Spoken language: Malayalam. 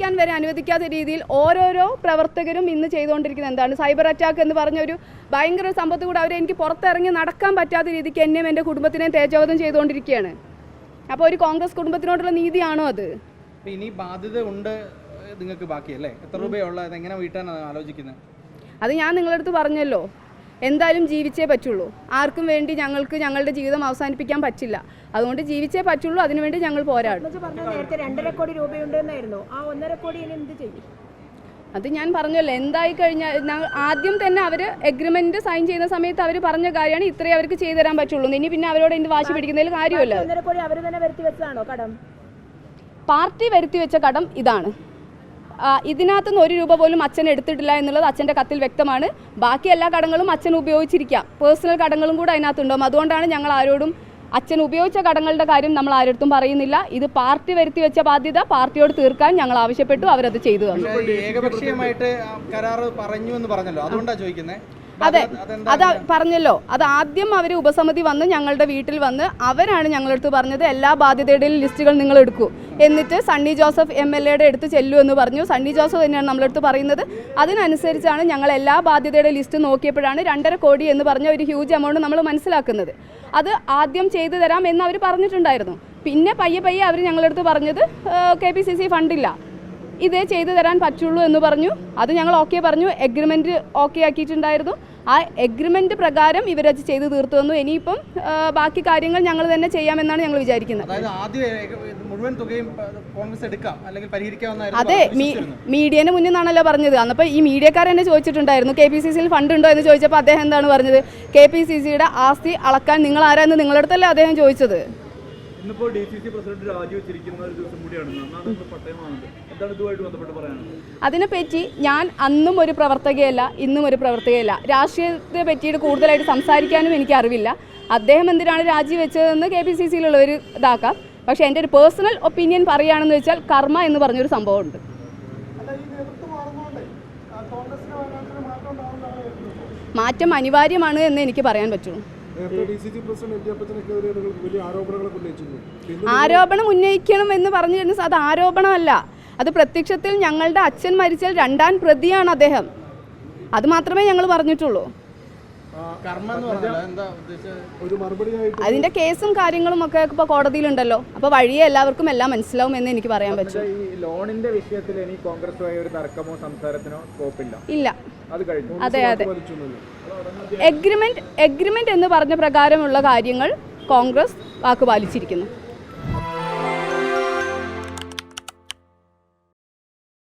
ജീവിക്കാൻ വരെ അനുവദിക്കാത്ത രീതിയിൽ ഓരോരോ പ്രവർത്തകരും ഇന്ന് ചെയ്തുകൊണ്ടിരിക്കുന്നത് എന്താണ്? സൈബർ അറ്റാക്ക് എന്ന് പറഞ്ഞ ഒരു ഭയങ്കര സംഭവത്തിൽ കൂടെ അവരെ എനിക്ക് പുറത്തിറങ്ങി നടക്കാൻ പറ്റാത്ത രീതിക്ക് എന്നെയും എന്റെ കുടുംബത്തിനെയും തേജോവധം ചെയ്തുകൊണ്ടിരിക്കുകയാണ്. അപ്പോൾ ഒരു കോൺഗ്രസ് കുടുംബത്തിനോടുള്ള നീതിയാണോ അത്? ഇനി ബാധ്യത ഉണ്ട് നിങ്ങൾക്ക് ബാക്കിയല്ലേ എത്ര രൂപയുള്ള എങ്ങനെ വീട്ടാനാണ് ആലോചിക്കുന്നത് അത് ഞാൻ നിങ്ങളടുത്ത് പറഞ്ഞല്ലോ. എന്തായാലും ജീവിച്ചേ പറ്റുള്ളൂ. ആർക്കും വേണ്ടി ഞങ്ങൾക്ക് ഞങ്ങളുടെ ജീവിതം അവസാനിപ്പിക്കാൻ പറ്റില്ല. അതുകൊണ്ട് ജീവിച്ചേ പറ്റുള്ളൂ അതിനുവേണ്ടി ഞങ്ങൾ പോരാടും. നേരത്തെ രണ്ടര കോടി രൂപയുണ്ടെന്നായിരുന്നു. ആ ഒന്നര കോടി ഇനി എന്ത് ചെയ്യും? അത് ഞാൻ പറഞ്ഞല്ലോ എന്തായി കഴിഞ്ഞാൽ ആദ്യം തന്നെ അവർ എഗ്രിമെന്റ് സൈൻ ചെയ്യുന്ന സമയത്ത് അവർ പറഞ്ഞ കാര്യമാണ് ഇത്രയും അവർക്ക് ചെയ്തു തരാൻ പറ്റുള്ളൂ. ഇനി പിന്നെ അവരോട് എന്ത് വാശി പിടിക്കുന്നതിൽ കാര്യമല്ല. പാർട്ടി വരുത്തി വെച്ച കടം ഇതാണ്. ഇതിനകത്തുനിന്ന് ഒരു രൂപ പോലും അച്ഛൻ എടുത്തിട്ടില്ല എന്നുള്ളത് അച്ഛന്റെ കത്തിൽ വ്യക്തമാണ്. ബാക്കി എല്ലാ കടങ്ങളും അച്ഛൻ ഉപയോഗിച്ചിരിക്കാം. പേഴ്സണൽ കടങ്ങളും കൂടെ അതിനകത്തുണ്ടാവും. അതുകൊണ്ടാണ് ഞങ്ങൾ ആരോടും അച്ഛൻ ഉപയോഗിച്ച കടങ്ങളുടെ കാര്യം നമ്മൾ ആരടുത്തും പറയുന്നില്ല. ഇത് പാർട്ടി വരുത്തി വെച്ച ബാധ്യത. പാർട്ടിയോട് തീർക്കാൻ ഞങ്ങൾ ആവശ്യപ്പെട്ടു. അവരത് ചെയ്തു തന്നു. ഏകപക്ഷീയമായിട്ട് കരാറ് പറഞ്ഞു എന്ന് പറഞ്ഞല്ലോ. അതുകൊണ്ടാണ് ചോദിക്കുന്നത് അതെ അത് പറഞ്ഞല്ലോ. അത് ആദ്യം അവർ ഉപസമിതി വന്ന് ഞങ്ങളുടെ വീട്ടിൽ വന്ന് അവരാണ് ഞങ്ങളടുത്ത് പറഞ്ഞത് എല്ലാ ബാധ്യതയുടെയും ലിസ്റ്റുകൾ നിങ്ങൾ എടുക്കൂ. എന്നിട്ട് സണ്ണി ജോസഫ് എം എൽ എയുടെ അടുത്ത് ചെല്ലൂ എന്ന് പറഞ്ഞു. സണ്ണി ജോസഫ് തന്നെയാണ് നമ്മളടുത്ത് പറയുന്നത്. അതിനനുസരിച്ചാണ് ഞങ്ങൾ എല്ലാ ബാധ്യതയുടെ ലിസ്റ്റ് നോക്കിയപ്പോഴാണ് രണ്ടര കോടി എന്ന് പറഞ്ഞ ഒരു ഹ്യൂജ് എമൗണ്ട് നമ്മൾ മനസ്സിലാക്കുന്നത്. അത് ആദ്യം ചെയ്തു തരാം എന്ന് അവർ പറഞ്ഞിട്ടുണ്ടായിരുന്നു. പിന്നെ പയ്യെ പയ്യെ അവർ ഞങ്ങളടുത്ത് പറഞ്ഞത് കെ പി സി സി ഫണ്ടില്ല. ഇതേ ചെയ്തു തരാൻ പറ്റുള്ളൂ എന്ന് പറഞ്ഞു. അത് ഞങ്ങൾ ഓക്കെ പറഞ്ഞു. എഗ്രിമെന്റ് ഓക്കെ ആക്കിയിട്ടുണ്ടായിരുന്നു. ആ എഗ്രിമെന്റ് പ്രകാരം ഇവരത് ചെയ്തു തീർത്തു തന്നു. ഇനിയിപ്പം ബാക്കി കാര്യങ്ങൾ ഞങ്ങൾ തന്നെ ചെയ്യാമെന്നാണ് ഞങ്ങൾ വിചാരിക്കുന്നത്. അതെ മീഡിയേനെ മുന്നിൽ നിന്നാണല്ലോ പറഞ്ഞത്. അന്നപ്പോൾ ഈ മീഡിയക്കാർ എന്നെ ചോദിച്ചിട്ടുണ്ടായിരുന്നു കെ പി സി സിയിൽ ഫണ്ട് ഉണ്ടോ? എന്ന് ചോദിച്ചപ്പോൾ അദ്ദേഹം എന്താണ് പറഞ്ഞത്? കെ പി സി സിയുടെ ആസ്തി അളക്കാൻ നിങ്ങൾ ആരാന്ന് നിങ്ങളുടെ അടുത്തല്ലേ അദ്ദേഹം ചോദിച്ചത്. ഇന്നിപ്പോ ഡി സി സി പ്രസിഡന്റ് രാജിവെച്ചിരിക്കുന്ന ഒരു ദിവസം കൂടിയാണ്. നമ്മൾ എന്താണ് ഇതുമായിട്ട് ബന്ധപ്പെട്ട് പറയാനുള്ളത്? അതിനെപ്പറ്റി ഞാൻ അന്നും ഒരു പ്രവർത്തകയല്ല ഇന്നും ഒരു പ്രവർത്തകയല്ല. രാഷ്ട്രീയത്തെ പറ്റിയിട്ട് കൂടുതലായിട്ട് സംസാരിക്കാനും എനിക്ക് അറിവില്ല. അദ്ദേഹം എന്തിനാണ് രാജിവെച്ചതെന്ന് കെ പി സി സിയിലുള്ളവർ ഇതാക്കാം. പക്ഷേ എന്റെ ഒരു പേഴ്സണൽ ഒപ്പീനിയൻ പറയുകയാണെന്ന് വെച്ചാൽ കർമ്മ എന്ന് പറഞ്ഞൊരു സംഭവമുണ്ട്. മാറ്റം അനിവാര്യമാണ് എന്ന് എനിക്ക് പറയാൻ പറ്റുള്ളൂ ആരോപണം ഉന്നയിക്കണം എന്ന് പറഞ്ഞു കഴിഞ്ഞാൽ അത് ആരോപണമല്ല. അത് പ്രത്യക്ഷത്തിൽ ഞങ്ങളുടെ അച്ഛൻ മരിച്ചാൽ രണ്ടാം പ്രതിയാണ് അദ്ദേഹം. അത് മാത്രമേ ഞങ്ങൾ പറഞ്ഞിട്ടുള്ളൂ. അതിന്റെ കേസും കാര്യങ്ങളും ഒക്കെ ഇപ്പൊ കോടതിയിലുണ്ടല്ലോ. അപ്പൊ വഴിയെ എല്ലാവർക്കും എല്ലാം മനസ്സിലാവും എന്ന് എനിക്ക് പറയാൻ പറ്റും. ഈ ലോണിന്റെ വിഷയത്തിൽ ഇനി കോൺഗ്രസുമായി ഒരു തർക്കമോ സംസാരത്തിനോ സ്കോപ്പില്ല. ഇല്ല. അത് കഴിഞ്ഞു. അതെ അതെ. എഗ്രിമെന്റ് എഗ്രിമെന്റ് എന്ന് പറഞ്ഞ പ്രകാരമുള്ള കാര്യങ്ങൾ കോൺഗ്രസ് വാക്ക് പാലിച്ചിരിക്കുന്നു.